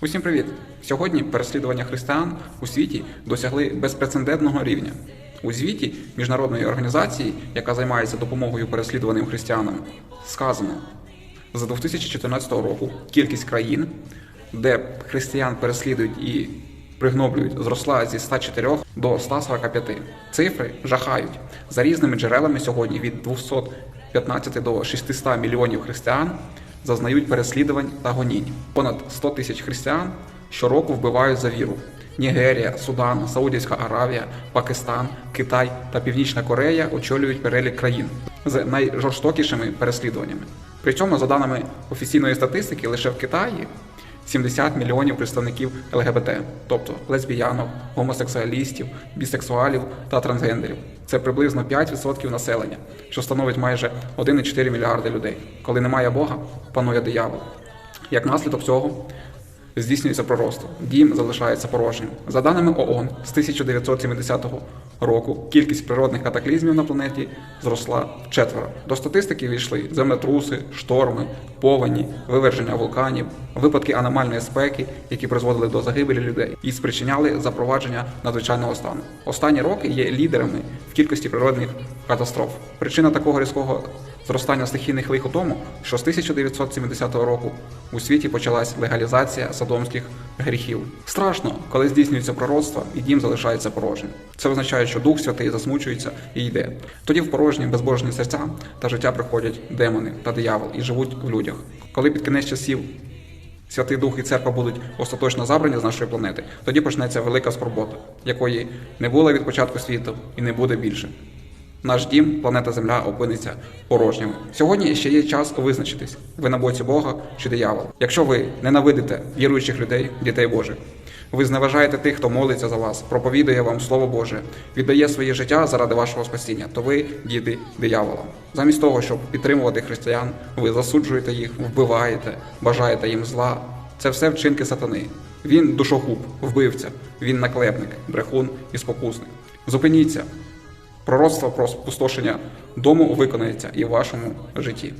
Усім привіт! Сьогодні переслідування християн у світі досягли безпрецедентного рівня. У звіті міжнародної організації, яка займається допомогою переслідуваним християнам, сказано за 2014 року кількість країн, де християн переслідують і пригноблюють, зросла зі 104 до 145. Цифри жахають. За різними джерелами сьогодні від 215 до 600 мільйонів християн зазнають переслідувань та гонінь. Понад 100 тисяч християн щороку вбивають за віру. Нігерія, Судан, Саудівська Аравія, Пакистан, Китай та Північна Корея очолюють перелік країн з найжорстокішими переслідуваннями. При цьому, за даними офіційної статистики, лише в Китаї 70 мільйонів представників ЛГБТ, тобто лесбіянок, гомосексуалістів, бісексуалів та трансгендерів. Це приблизно 5% населення, що становить майже 1,4 мільярди людей. Коли немає Бога, панує диявол. Як наслідок цього здійснюється пророцтво. Дім залишається порожнім. За даними ООН, з 1970 року кількість природних катаклізмів на планеті зросла вчетверо. До статистики війшли землетруси, шторми, повені, виверження вулканів, випадки аномальної спеки, які призводили до загибелі людей і спричиняли запровадження надзвичайного стану. Останні роки є лідерами в кількості природних катастроф. Причина такого різкого зростання стихійних лих у тому, що з 1970 року у світі почалась легалізація содомських гріхів. Страшно, коли здійснюється пророцтво і дім залишається порожнім. Це означає, що Дух Святий засмучується і йде. Тоді в порожні безбожні серця та життя приходять демони та диявол і живуть в людях. Коли під кінець часів Святий Дух і церква будуть остаточно забрані з нашої планети, тоді почнеться велика скорбота, якої не було від початку світу і не буде більше. Наш дім, планета Земля, опиниться порожніми. Сьогодні ще є час визначитись: ви на боці Бога чи диявола. Якщо ви ненавидите віруючих людей, дітей Божих, ви зневажаєте тих, хто молиться за вас, проповідує вам Слово Боже, віддає своє життя заради вашого спасіння, то ви діти диявола. Замість того, щоб підтримувати християн, ви засуджуєте їх, вбиваєте, бажаєте їм зла. Це все вчинки сатани. Він душогуб, вбивця, він наклепник, брехун і спокусник. Зупиніться. Пророцтво про спустошення дому виконається і в вашому житті.